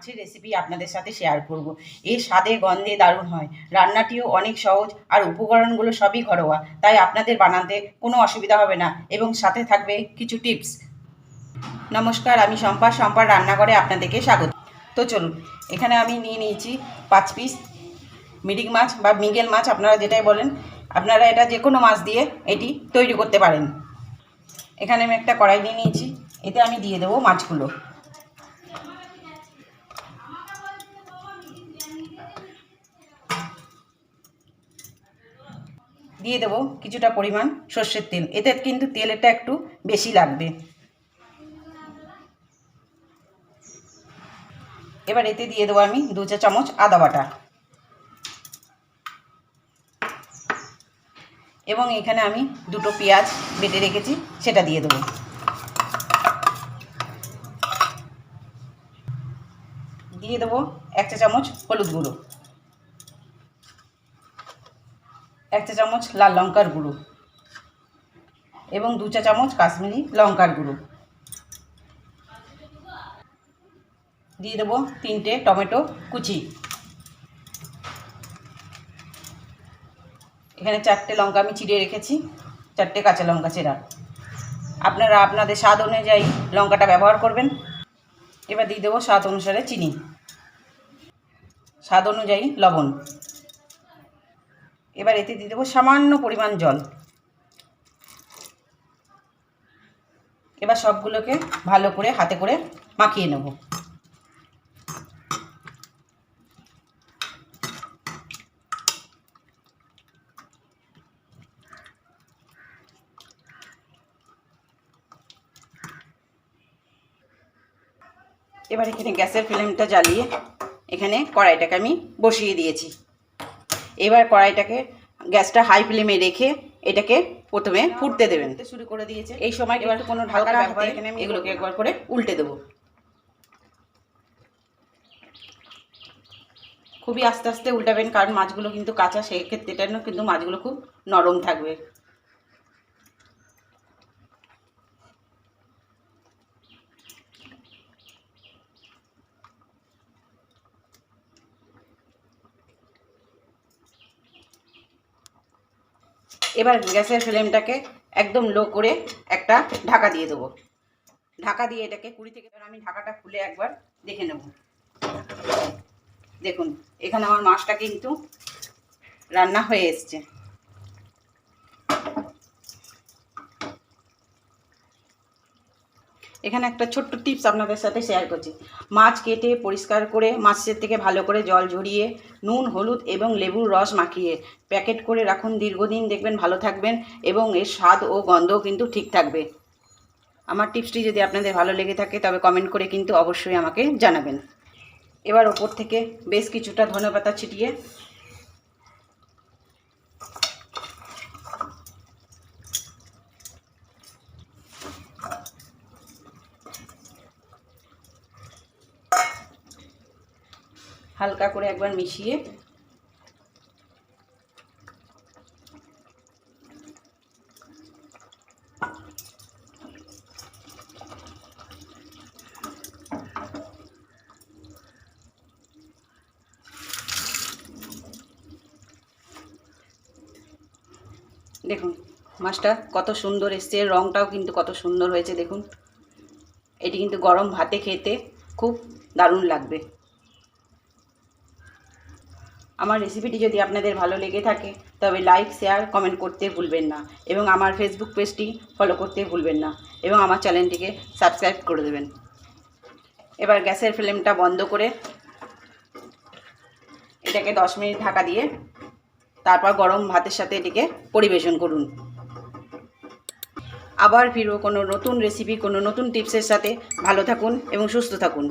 মাছের রেসিপি আপনাদের সাথে শেয়ার করব। এর স্বাদে গন্ধে দারুণ হয়। রান্নাটিও অনেক সহজ আর উপকরণগুলো সবই ঘরোয়া। তাই আপনাদের বানাতে কোনো অসুবিধা হবে না এবং সাথে থাকবে কিছু টিপস নমস্কার, আমি শম্পা। শম্পার রান্নাঘরে আপনাদেরকে স্বাগত। তো চলুন, এখানে আমি নিয়ে নিয়েছি পাঁচ পিস মিরিক মাছ বা মিগেল মাছ, আপনারা যেটাই বলেন। আপনারা এটা যে কোনো মাছ দিয়ে এটি তৈরি করতে পারেন। এখানে আমি একটা কড়াই নিয়ে নিয়েছি। এতে আমি দিয়ে দেবো মাছগুলো। দিয়ে দেবো কিছুটা পরিমাণ সর্ষের তেল। এতে কিন্তু তেলটা একটু বেশি লাগবে। এবার এতে দিয়ে দেবো আমি দু চা চামচ আদা বাটা। এবং এখানে আমি দুটো পেঁয়াজ বেটে রেখেছি, সেটা দিয়ে দেবো। দিয়ে দেবো এক চা চামচ হলুদ গুঁড়ো। এক চা চামচ লাল লঙ্কার গুঁড়ো এবং দু চা চামচ কাশ্মীরি লঙ্কার গুঁড়ো। দিয়ে দেবো তিনটে টমেটো কুচি। এখানে চারটে লঙ্কা আমি চিড়ে রেখেছি, চারটে কাঁচা লঙ্কা চেরা। আপনারা আপনাদের স্বাদ অনুযায়ী লঙ্কাটা ব্যবহার করবেন। এবার দিয়ে দেবো স্বাদ অনুসারে চিনি। স্বাদ অনুযায়ী লবণ। এবার এতে দিয়ে দেবো সামান্য পরিমাণ জল। এবার সবগুলোকে ভালো করে হাতে করে মাখিয়ে নেব। এবার এখানে গ্যাসের ফ্লেমটা জ্বালিয়ে এখানে কড়াইটাকে আমি বসিয়ে দিয়েছি। এবার কড়াইটাকে গ্যাসটা হাই ফ্লেমে রেখে এটাকে প্রথমে ফুটতে দেবেন। শুরু করে দিয়েছে। এই সময় এবার কোনো ঢাকা ব্যবহার এখানে আমি এগুলোকে একবার করে উল্টে দেবো। খুবই আস্তে আস্তে উল্টাবেন কারণ মাছগুলো কিন্তু কাঁচা সেক্ষেত্রে এটা কিন্তু মাছগুলো খুব নরম থাকবে। এবার গ্যাসের ফ্লেমটাকে একদম লো করে একটা ঢাকা দিয়ে দেবো। ঢাকা দিয়ে এটাকে কুড়ি থেকে আমি ঢাকাটা খুলে একবার দেখে নেব। দেখুন, এখানে আমার মাছটা কিন্তু রান্না হয়ে এসছে। এখানে একটা ছোট্ট টিপস আপনাদের সাথে শেয়ার করছি। মাছ কেটে পরিষ্কার করে, মাছের থেকে ভালো করে জল ঝরিয়ে, নুন, হলুদ এবং লেবুর রস মাখিয়ে প্যাকেট করে রাখুন দীর্ঘদিন। দেখবেন ভালো থাকবেন এবং এর স্বাদ ও গন্ধও কিন্তু ঠিক থাকবে। আমার টিপসটি যদি আপনাদের ভালো লেগে থাকে, তবে কমেন্ট করে কিন্তু অবশ্যই আমাকে জানাবেন। এবার ওপর থেকে বেশ কিছুটা ধনেপাতা ছিটিয়ে হালকা করে একবার মিশিয়ে। দেখুন, মাছটা কত সুন্দর এসছে রঙটাও কিন্তু কত সুন্দর হয়েছে, দেখুন। এটি কিন্তু গরম ভাতে খেতে খুব দারুণ লাগবে। আমার রেসিপিটি যদি আপনাদের ভালো লেগে থাকে, তবে লাইক শেয়ার কমেন্ট করতে ভুলবেন না এবং আমার ফেসবুক পেজটি ফলো করতে ভুলবেন না এবং আমার চ্যানেলটিকে সাবস্ক্রাইব করে দেবেন। এবার গ্যাসের ফ্লেমটা বন্ধ করে এটাকে দশ মিনিট ঢাকা দিয়ে তারপর গরম ভাতের সাথে এটিকে পরিবেশন করুন। আবার ফিরবো কোনো নতুন রেসিপি কোনো নতুন টিপসের সাথে। ভালো থাকুন এবং সুস্থ থাকুন।